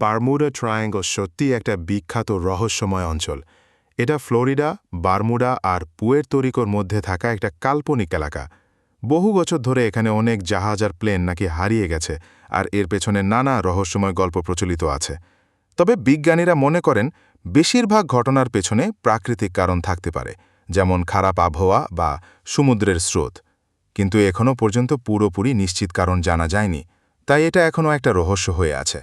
Bermuda triangle সত্যিই একটা বিখ্যাত রহস্যময় অঞ্চল। এটা ফ্লোরিডা, বারমুডা আর পুয়ের তরিকোর মধ্যে থাকা একটা কাল্পনিক এলাকা। বহু বছর ধরে এখানে অনেক জাহাজ আর প্লেন নাকি হারিয়ে গেছে, আর এর পেছনে নানা রহস্যময় গল্প প্রচলিত আছে। তবে বিজ্ঞানীরা মনে করেন, বেশিরভাগ ঘটনার পেছনে প্রাকৃতিক কারণ থাকতে পারে, যেমন খারাপ আবহাওয়া বা সমুদ্রের স্রোত। কিন্তু এখনও পর্যন্ত পুরোপুরি নিশ্চিত কারণ জানা যায়নি, তাই এটা এখনও একটা রহস্য হয়ে আছে।